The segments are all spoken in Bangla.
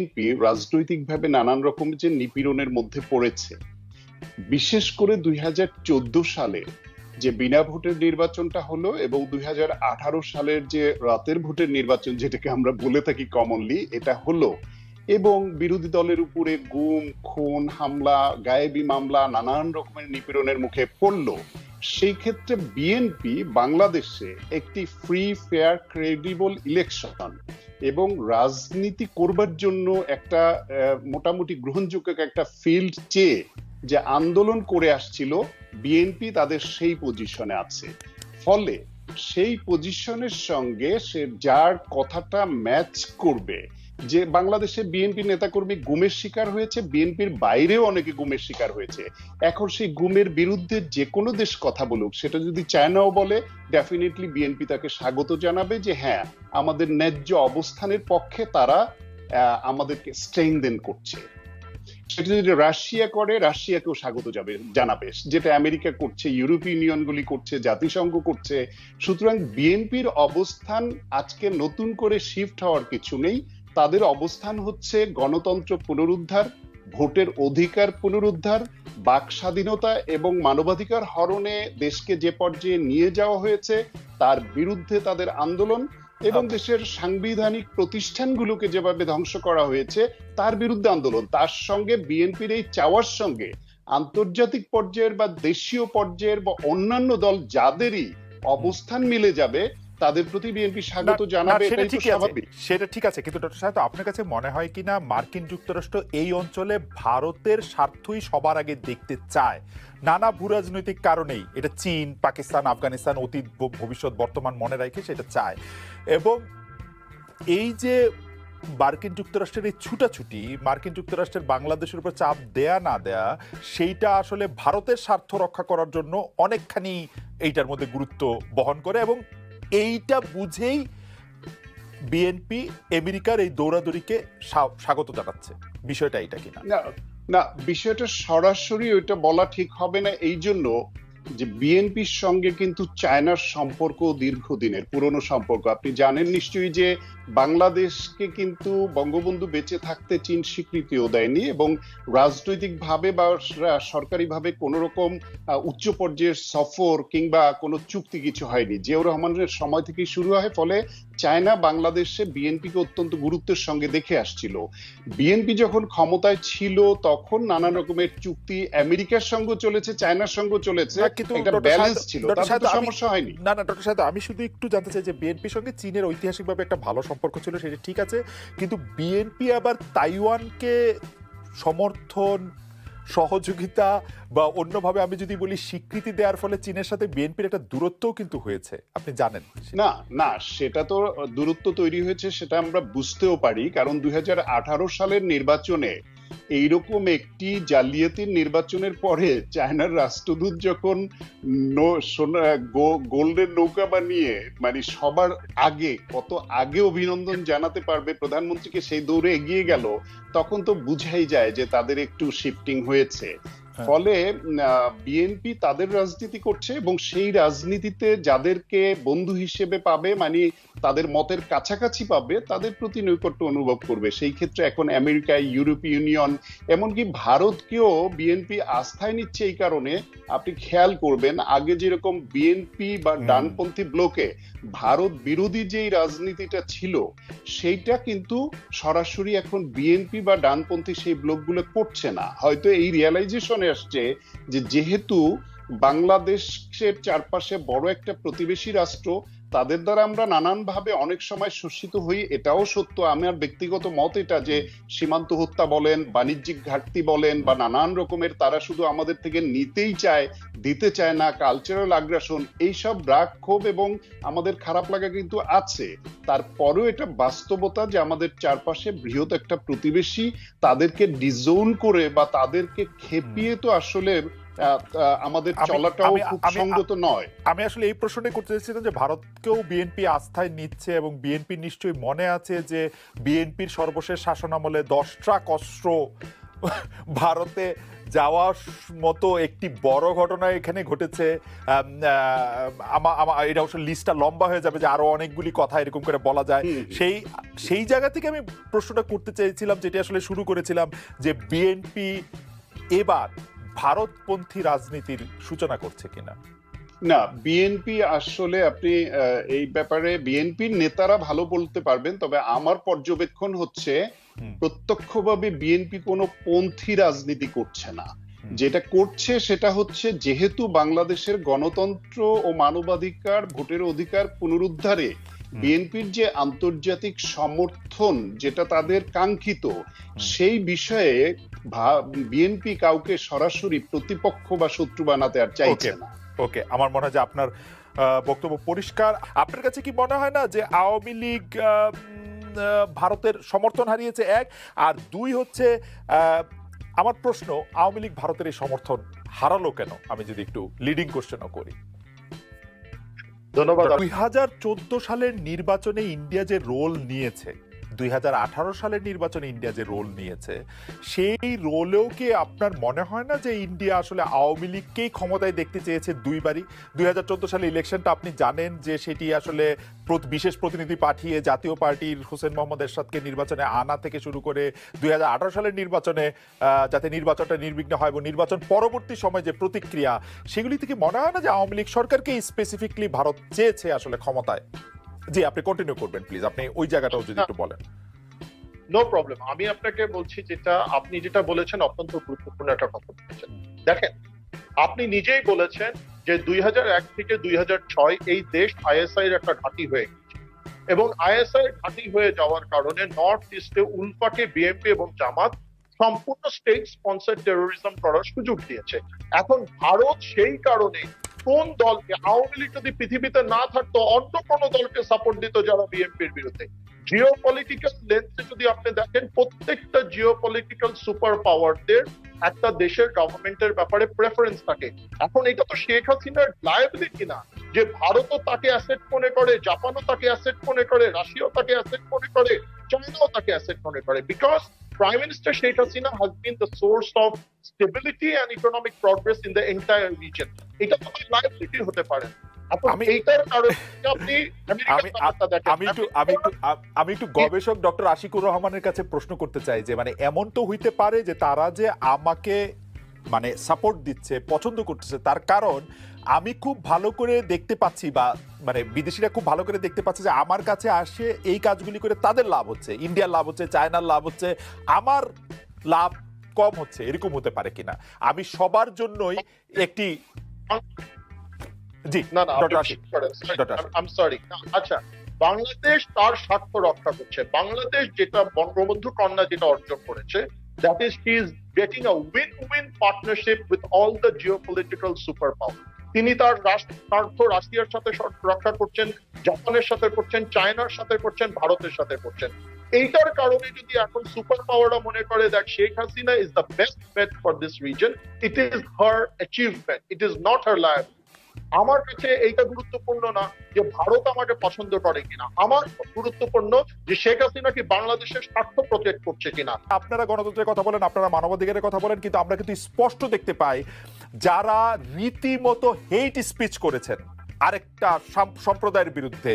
বিএনপি রাজনৈতিকভাবে নানান রকম যে নিপীড়নের মধ্যে পড়েছে। বিশেষ করে দুই সালে যে বিনা ভোটের নির্বাচনটা হলো এবং দুই সালের যে রাতের ভোটের নির্বাচন যেটাকে আমরা বলে থাকি কমনলি এটা হলো এবং বিরোধী দলের উপরে গুম, খুন, হামলা, গায়েবী মামলা, নানান রকমের নিপীড়নের মুখে পড়ল। সেই ক্ষেত্রে বিএনপি বাংলাদেশে একটি ফ্রি ফেয়ার ক্রেডিবল ইলেকশন এবং রাজনীতি করবার জন্য একটা মোটামুটি গ্রহণযোগ্য একটা ফিল্ড চেয়ে যে আন্দোলন করে আসছিল, বিএনপি তাদের সেই পজিশনে আছে। ফলে সেই পজিশনের সঙ্গে সে যার কথাটা ম্যাচ করবে। যে বাংলাদেশে বিএনপি নেতাকর্মী গুমের শিকার হয়েছে বিএনপির বাইরেও অনেকে গুমের শিকার হয়েছে। এখন সেই গুমের বিরুদ্ধে যে কোনো দেশ কথা বলুক, সেটা যদি চায়নাও বলে ডেফিনেটলি বিএনপি তাকে স্বাগত জানাবে যে হ্যাঁ আমাদের ন্যায্য অবস্থানের পক্ষে তারা আমাদেরকে স্ট্রেংদেন করছে। সেটা যদি রাশিয়া করে, রাশিয়াকেও স্বাগত যাবে জানাবে। যেটা আমেরিকা করছে, ইউরোপীয় ইউনিয়নগুলি করছে, জাতিসংঘ করছে। সুতরাং বিএনপির অবস্থান আজকে নতুন করে শিফট হওয়ার কিছু নেই। তাদের অবস্থান হচ্ছে গণতন্ত্র পুনরুদ্ধার ভোটের অধিকার পুনরুদ্ধার বাক স্বাধীনতা এবং মানবাধিকার হরণে দেশকে যে পর্যায়ে নিয়ে যাওয়া হয়েছে তার বিরুদ্ধে তাদের আন্দোলন এবং দেশের সাংবিধানিক প্রতিষ্ঠানগুলোকে যেভাবে ধ্বংস করা হয়েছে তার বিরুদ্ধে আন্দোলন। তার সঙ্গে বিএনপির এই চাওয়ার সঙ্গে আন্তর্জাতিক পর্যায়ের বা দেশীয় পর্যায়ের বা অন্যান্য দল যাদেরই অবস্থান মিলে যাবে তাদের প্রতি বিএনপি স্বাগত জানাবে সেটা ঠিক আছে। সেটা ঠিক আছে কিন্তু ডক্টর সাহেব আপনার কাছে মনে হয় কিনা মার্কিন যুক্তরাষ্ট্র এই অঞ্চলে ভারতের স্বার্থই সবার আগে দেখতে চায়? নানা ভূরাজনৈতিক কারণেই এটা চীন পাকিস্তান আফগানিস্তান অতীত ভবিষ্যৎ বর্তমান মনে রাখে সেটা চায়। এবং এই যে মার্কিন যুক্তরাষ্ট্রের এই ছুটাছুটি মার্কিন যুক্তরাষ্ট্রের বাংলাদেশের উপর চাপ দেয়া না দেয়া সেইটা আসলে ভারতের স্বার্থ রক্ষা করার জন্য অনেকখানি এইটার মধ্যে গুরুত্ব বহন করে এবং এইটা বুঝেই বিএনপি আমেরিকার এই দৌড়াদৌড়িকে স্বাগত জানাচ্ছে। বিষয়টা এটা কিনা? না বিষয়টা সরাসরি ওইটা বলা ঠিক হবে না। এই জন্য যে বিএনপির সঙ্গে কিন্তু চায়নার সম্পর্ক দীর্ঘদিনের, পুরনো সম্পর্ক। আপনি জানেন নিশ্চয়ই যে বাংলাদেশকে কিন্তু বঙ্গবন্ধু বেঁচে থাকতে চীন স্বীকৃতিও দেয়নি এবং রাজনৈতিকভাবে বা সরকারিভাবে কোন রকম উচ্চ পর্যায়ের সফর কিংবা কোনো চুক্তি কিছু হয়নি। জিয়াউর রহমানের সময় থেকেই শুরু হয়, ফলে চায়না বাংলাদেশে বিএনপিকে অত্যন্ত গুরুত্বের সঙ্গে দেখে আসছিল। বিএনপি যখন ক্ষমতায় ছিল, তখন নানান রকমের চুক্তি আমেরিকার সঙ্গে চলেছে, চায়নার সঙ্গে চলেছে। কিন্তু সমস্যা হয়নি। না না ডক্টর সাহেব আমি শুধু একটু জানতে চাই যে বিএনপির সঙ্গে চীনের ঐতিহাসিকভাবে একটা ভালো সম্পর্ক ছিল সেটা ঠিক আছে কিন্তু বিএনপি আবার তাইওয়ানকে সমর্থন সহযোগিতা বা অন্যভাবে আমি যদি বলি স্বীকৃতি দেওয়ার ফলে চীনের সাথে বিএনপির একটা দূরত্বও কিন্তু হয়েছে আপনি জানেন? না না সেটা তো দূরত্ব তৈরি হয়েছে সেটা আমরা বুঝতেও পারি কারণ দুই হাজার আঠারো সালের নির্বাচনে এইরকম একটি জালিয়াতির নির্বাচনের পরে চায়নার রাষ্ট্রদূত যখন গোল্ডের নৌকা বানিয়ে মানে সবার আগে, কত আগে অভিনন্দন জানাতে পারবে প্রধানমন্ত্রীকে, সেই দৌড়ে এগিয়ে গেল, তখন তো বুঝাই যায় যে তাদের একটু শিফটিং হয়েছে হ্যাঁ। ফলে বিএনপি তাদের রাজনীতি করছে এবং সেই রাজনীতিতে যাদেরকে বন্ধু হিসেবে পাবে মানে তাদের মতের কাছাকাছি পাবে তাদের প্রতি নৈকট্য অনুভব করবে। সেই ক্ষেত্রে এখন আমেরিকা ইউরোপীয় ইউনিয়ন এমনকি ভারতকেও বিএনপি আস্থায় নিচ্ছে এই কারণে। আপনি খেয়াল করবেন আগে যেরকম বিএনপি বা ডানপন্থী ব্লকে ভারত বিরোধী যেই রাজনীতিটা ছিল, সেইটা কিন্তু সরাসরি এখন বিএনপি বা ডানপন্থী সেই ব্লকগুলো করছে না। হয়তো এই রিয়ালাইজেশনে আসছে যে যেহেতু বাংলাদেশের চারপাশে বড় একটা প্রতিবেশী রাষ্ট্র তাদের দ্বারা আমরা নানানভাবে অনেক সময় শোষিত হই এটাও সত্য। আমার ব্যক্তিগত মত এটা যে সীমান্ত হত্যা বলেন বাণিজ্যিক ঘাটতি বলেন বা নানান রকমের তারা শুধু আমাদের থেকে নিতেই চায় দিতে চায় না কালচারাল আগ্রাসন এইসব রাগ ক্ষোভ এবং আমাদের খারাপ লাগা কিন্তু আছে। তারপরেও এটা বাস্তবতা যে আমাদের চারপাশে বৃহৎ একটা প্রতিবেশী তাদেরকে ডিজোন করে বা তাদেরকে খেপিয়ে তো আসলে আমাদের চলাটাও খুব সঙ্গত নয়। আমি আসলে এই প্রশ্নটাই করতে চাইছিলাম যে ভারতকেও বিএনপি আস্থায় নিচ্ছে এবং বিএনপি নিশ্চয়ই মনে আছে যে বিএনপির সর্বশেষ শাসনামলে দশ ট্রাক অস্ত্র ভারতে যাওয়ার মতো একটি বড় ঘটনা এখানে ঘটেছে। এটা অবশ্য লিস্টটা লম্বা হয়ে যাবে যে আরও অনেকগুলি কথা এরকম করে বলা যায়। সেই সেই জায়গা থেকে আমি প্রশ্নটা করতে চাইছিলাম যেটি আসলে শুরু করেছিলাম যে বিএনপি এবার ভারতপন্থী রাজনীতির সূচনা করছে কিনা? না বিএনপি আসলে আপনি এই ব্যাপারে বিএনপির নেতারা ভালো বলতে পারবেন তবে আমার পর্যবেক্ষণ হচ্ছে প্রত্যক্ষভাবে বিএনপি কোনো পন্থী রাজনীতি করছে না। যেটা করছে সেটা হচ্ছে যেহেতু বাংলাদেশের গণতন্ত্র ও মানবাধিকার ভোটের অধিকার পুনরুদ্ধারে বিএনপির যে আন্তর্জাতিক সমর্থন যেটা তাদের কাঙ্ক্ষিত সেই বিষয়ে বিএনপি কাউকে সরাসরি প্রতিপক্ষ বা শত্রু বানাতে আর চাইছে না। ওকে আমার মনে হয় যে আপনার বক্তব্য পরিষ্কার। আপনার কাছে কি মনে হয় না যে আওয়ামী লীগ ভারতের সমর্থন হারিয়েছে এক? আর দুই হচ্ছে আমার প্রশ্ন আওয়ামী লীগ ভারতের এই সমর্থন হারালো কেন? আমি যদি একটু লিডিং কোশ্চেনও করি। ধন্যবাদ। দুই হাজার চোদ্দ সালের নির্বাচনে ইন্ডিয়া যে রোল নিয়েছে দুই হাজার আঠারো সালের নির্বাচনে ইন্ডিয়া যে রোল নিয়েছে, সেই রোলেও কি আপনার মনে হয় না যে ইন্ডিয়া আসলে আওয়ামী লীগকেই ক্ষমতায় দেখতে চেয়েছে দুইবারই? দুই হাজার চোদ্দ সালে ইলেকশনটা আপনি জানেন যে সেটি আসলে বিশেষ প্রতিনিধি পাঠিয়ে জাতীয় পার্টির হোসেন মোহাম্মদ এরশাদকে নির্বাচনে আনা থেকে শুরু করে দুই হাজার আঠারো সালের নির্বাচনে যাতে নির্বাচনটা নির্বিঘ্ন হয় এবং নির্বাচন পরবর্তী সময় যে প্রতিক্রিয়া, সেগুলি থেকে মনে হয় না যে আওয়ামী লীগ সরকারকে স্পেসিফিকলি ভারত চেয়েছে আসলে ক্ষমতায়? জি আপনি কন্টিনিউ করবেন প্লিজ আপনি ওই জায়গাটাও যদি একটু বলেন। নো প্রবলেম আমি আপনাকে বলছি যেটা আপনি যেটা বলেছেন অত্যন্ত গুরুত্বপূর্ণ একটা কথা বলেছেন। দেখেন আপনি নিজেই বলেছেন যে দুই থেকে দুই এই দেশ আইএসআই এর একটা ঘাঁটি হয়ে গেছে এবং আইএসআই এর ঘাঁটি হয়ে যাওয়ার কারণে নর্থ ইস্টে উল্পাকে বিএনপি এবং জামাত সম্পূর্ণ স্টেট স্পন্সার টেরোরিজম করার সুযোগ দিয়েছে। এখন ভারত সেই কারণে কোন দলকে আওয়ামী লীগ যদি পৃথিবীতে না থাকতো, অন্য কোন দলকে সাপোর্ট দিত যারা বিএনপির বিরুদ্ধে? জিও পলিটিক্যাল লেন্সে যদি আপনি দেখেন, প্রত্যেকটা জিও পলিটিক্যাল সুপার পাওয়ারদের একটা দেশের গভর্নমেন্টের ব্যাপারে প্রেফারেন্স থাকে। এখন এটা তো শেখ হাসিনার লায়াবিলিটি না যে ভারতও তাকে অ্যাসেট মনে করে, জাপানও তাকে অ্যাসেট মনে করে, রাশিয়াও তাকে অ্যাসেট মনে করে, চায়নাও তাকে অ্যাসেট মনে করে। Because prime Minister Sheikh Hasina has been the source of stability and economic progress in the entire region. এটা তো লায়াবিলিটি হতে পারে। আমি- এইটার কারণে আপনি আমি একটু আমি একটু আমি একটু গবেষক ডক্টর আশিকুর রহমানের কাছে প্রশ্ন করতে চাই যে মানে এমন তো হইতে পারে যে তারা যে আমাকে মানে সাপোর্ট দিচ্ছে পছন্দ করতেছে। তার কারণ আমি খুব ভালো করে দেখতে পাচ্ছি বা মানে বিদেশিরা খুব ভালো করে দেখতে পাচ্ছে যে আমার কাছে আসে এই কাজগুলি করে তাদের লাভ হচ্ছে। ইন্ডিয়ার লাভ হচ্ছে চায়নার লাভ হচ্ছে আমার লাভ কম হচ্ছে এরকম হতে পারে কিনা। আমি সবার জন্যই একটি জি না না সরি আচ্ছা বাংলাদেশ তার স্বার্থ রক্ষা করছে। বাংলাদেশ যেটা বঙ্গবন্ধু কন্যা যেটা অর্জন করেছে is getting a win win partnership with all the geopolitical super power তিনি তার রাষ্ট্র স্বার্থ রাশিয়ার সাথে রক্ষা করছেন, জাপানের সাথে করছেন, চায়নার সাথে করছেন, ভারতের সাথে করছেন। এইটার কারণে যদি এখন সুপার পাওয়াররা মনে করে দেখ Sheikh Hasina is the best bet for this reason it is her achievement it is not her life আমার কাছে এইটা গুরুত্বপূর্ণ না যে ভারত আমাকে পছন্দ করে কিনা। আমার গুরুত্বপূর্ণ যে শেখ হাসিনা কি বাংলাদেশের স্বার্থ প্রটেক্ট করছে কিনা। আপনারা গণতন্ত্রের কথা বলেন, আপনারা মানবাধিকারের কথা বলেন, কিন্তু আমরা কিন্তু স্পষ্ট দেখতে পাই যারা রীতিমতো হেইট স্পিচ করেছেন। আরেকটা সাম- সম্প্রদায়ের বিরুদ্ধে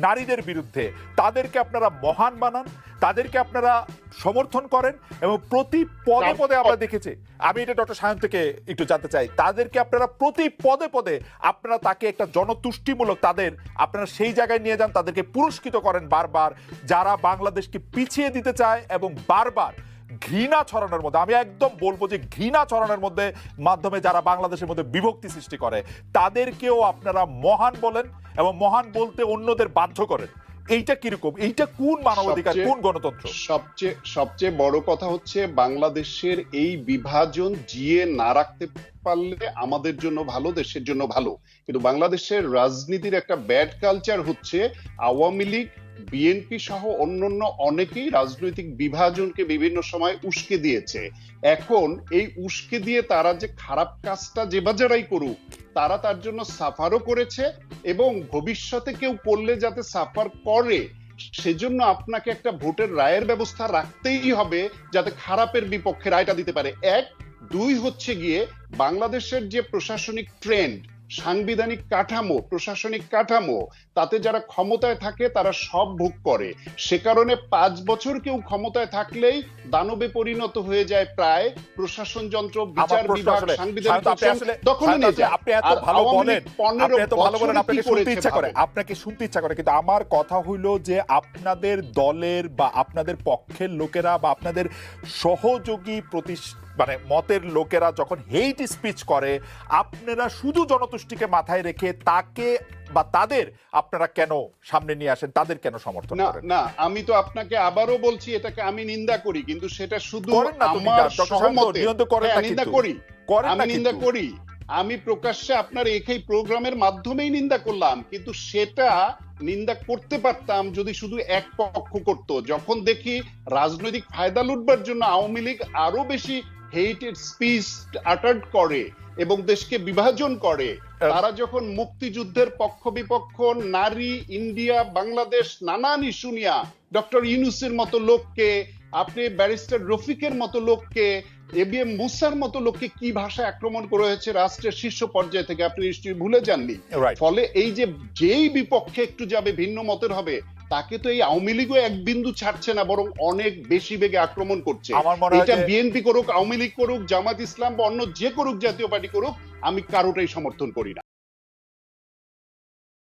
নারীদের বিরুদ্ধে তাদেরকে আপনারা মহান বানান তাদেরকে আপনারা সমর্থন করেন এবং প্রতি পদে পদে আমরা দেখেছি আমি এটা ডক্টর সায়ন থেকে একটু জানতে চাই তাদেরকে আপনারা প্রতি পদে পদে আপনারা তাকে একটা জনতুষ্টিমূলক তাদের আপনারা সেই জায়গায় নিয়ে যান তাদেরকে পুরস্কৃত করেন বারবার যারা বাংলাদেশকে পিছিয়ে দিতে চায় এবং বারবার ঘৃণা ছড়ানোর মধ্যে আমি একদম বলব যে ঘৃণা ছড়ানোর মধ্যে মাধ্যমে যারা বাংলাদেশের মধ্যে বিভক্তি সৃষ্টি করে তাদেরকেও আপনারা মহান বলেন এবং মহান বলতে অন্যদের বাধ্য করেন। এইটা কীরকম? এইটা কোন মানবাধিকার কোন গণতন্ত্র? সবচেয়ে সবচেয়ে বড় কথা হচ্ছে বাংলাদেশের এই বিভাজন জিয়ে না রাখতে পারলে আমাদের জন্য ভালো দেশের জন্য ভালো। কিন্তু বাংলাদেশের রাজনীতির একটা ব্যাড কালচার হচ্ছে আওয়ামী লীগ বিএনপি সহ অন্যান্য অনেকেই রাজনৈতিক বিভাজনকে বিভিন্ন সময় উস্কে দিয়েছে। এখন এই উস্কে দিয়ে তারা যে খারাপ কাজটা যে বাজারাই করুক, তারা তার জন্য সাফারও করেছে এবং ভবিষ্যতে কেউ করলে যাতে সাফার করে, সেজন্য আপনাকে একটা ভোটের রায়ের ব্যবস্থা রাখতেই হবে যাতে খারাপের বিপক্ষে রায়টা দিতে পারে। এক, দুই হচ্ছে গিয়ে বাংলাদেশের যে প্রশাসনিক ট্রেন্ড সাংবিধানিক কাঠামো প্রশাসনিক কাঠামো তাতে যারা ক্ষমতায় থাকে তারা সব ভোগ করে। সে কারণে পাঁচ বছর কেউ ক্ষমতায় থাকলেই দানবে পরিণত হয়ে যায় প্রায়। প্রশাসন যন্ত্র বিচার বিভাগ সাংবিধানিক আপনি দখলে নিয়ে যায়। আপনি এত ভালো বলেন আপনি এত ভালো বলেন আপনাকে শুনতে ইচ্ছা করে আপনাকে শুনতে ইচ্ছা করে কিন্তু আমার কথা হইল যে আপনাদের দলের বা আপনাদের পক্ষের লোকেরা বা আপনাদের সহযোগী প্রতিষ্ঠা মানে মতের লোকেরা যখন হেইট স্পিচ করে আপনারা শুধু জনতুষ্টিকে মাথায় রেখে তাকে বা তাদের আপনারা কেন সামনে নিয়ে আসেন তাদের কেন সমর্থন না করেন? না আমি তো আপনাকে আবারও বলছি এটাকে আমি নিন্দা করি কিন্তু সেটা শুধু আমার সহমতে। হ্যাঁ, নিন্দা করি। আমি নিন্দা করি। আমি প্রকাশ্যে আপনার এই প্রোগ্রামের মাধ্যমেই নিন্দা করলাম কিন্তু সেটা নিন্দা করতে পারতাম যদি শুধু এক পক্ষ করত। যখন দেখি রাজনৈতিক ফায়দা লুটবার জন্য আওয়ামী লীগ আরও বেশি হেটেড স্পিচ আটার্ড করে এবং দেশকে বিভাজন করে। তারা যখন মুক্তিযুদ্ধের পক্ষ বিপক্ষ নারী ইন্ডিয়া বাংলাদেশ নানান ইস্যু নিয়া ডক্টর ইউনুসের মতো লোককে আপনি ব্যারিস্টার রফিকের মতো লোককে এবিএম মুসার মতো লোককে কি ভাষায় আক্রমণ করা হয়েছে রাষ্ট্রের শীর্ষ পর্যায় থেকে আপনি নিশ্চয়ই ভুলে যাননি। ফলে এই যে যেই বিপক্ষে একটু যাবে ভিন্ন মতের হবে তাকে তো এই আওয়ামী লীগও এক বিন্দু ছাড়ছে না বরং অনেক বেশি বেগে আক্রমণ করছে। এটা বিএনপি করুক আওয়ামী লীগ করুক জামাত ইসলাম বা অন্য যে করুক জাতীয় পার্টি করুক আমি কারোটাই সমর্থন করি না।